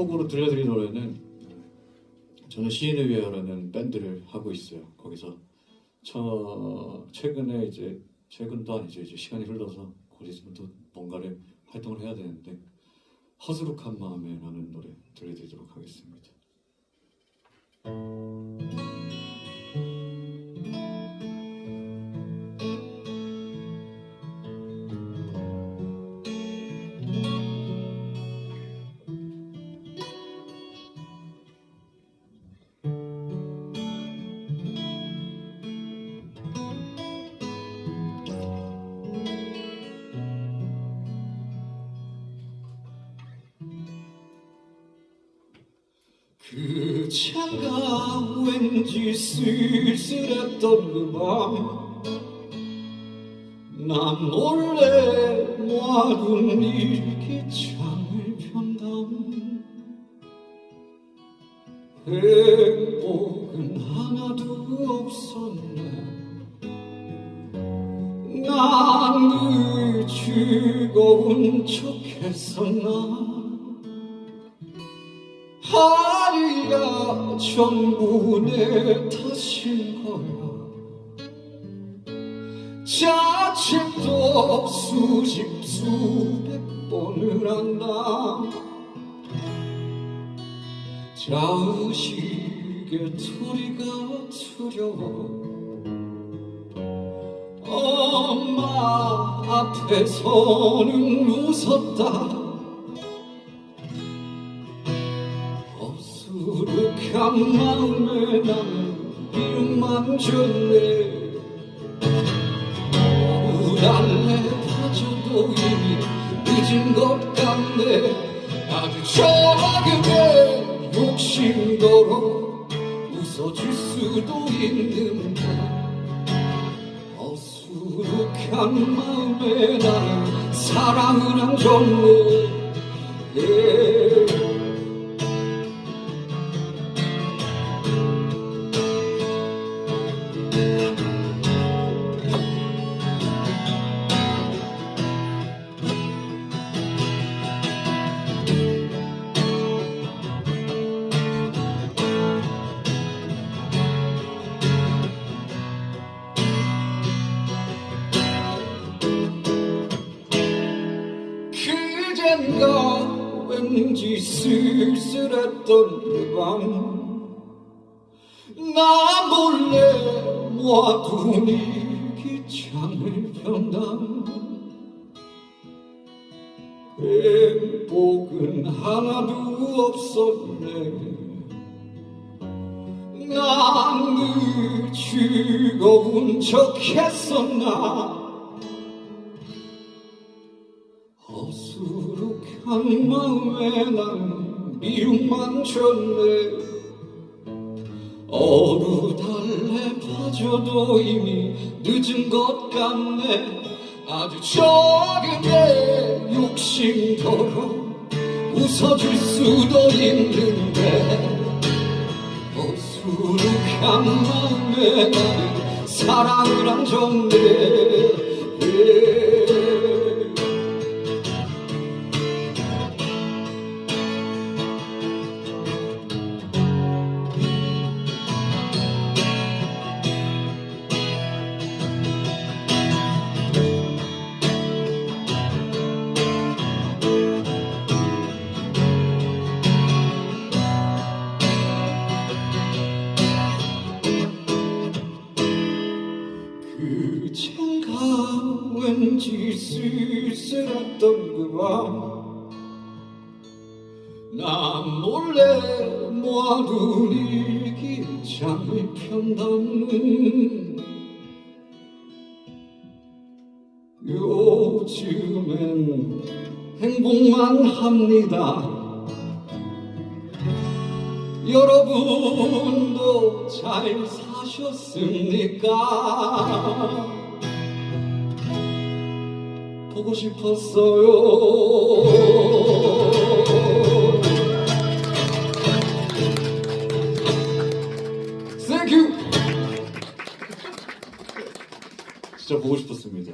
곡으로 들려드린 노래는 저는 시인을 위하여라는 밴드를 하고 있어요. 거기서 처 최근에 이제 최근도 아니죠. 이제 시간이 흘러서 곧 있으면 또 뭔가를 활동을 해야 되는데 허스룩한 마음에라는 노래 들려드리도록 하겠습니다. 그 창가 왠지 쓸쓸했던 그밤난 몰래 모아둔 일기장을 편담 행복은 하나도 없었네. 난늘 즐거운 척했었나 하리가 전부 내 탓인 거야. 자책도 수십 수백 번을 한다. 자의식의 소리가 두려워 엄마 앞에서는 웃었다 한 마음에 나는 이름만 줬네 어느 달래 빠져도 이미 늦은 것 같네 아주 적은데 욕심도로 웃어줄 수도 있는데 어수룩한 마음에 나는 사랑을 안 줬네 예. 왠지 쓸쓸했던 그밤나 몰래 모아둔 일기장을 편담 행복은 하나도 없었네. 난늘 즐거운 척 했었나 한 마음에 나는 미움만 줬네. 어느 달래 빠져도 이미 늦은 것 같네. 아주 적은데 욕심더러 웃어줄 수도 있는데. 어수룩한 마음에 나는 사랑을 안 줬네 왠지 쓸쓸했던 그밤난 몰래 모아둔 일기장을 편담는 요즘엔 행복만 합니다 여러분도 잘 사셨습니까? 보고 싶었어요. 진짜 보고 싶었습니다,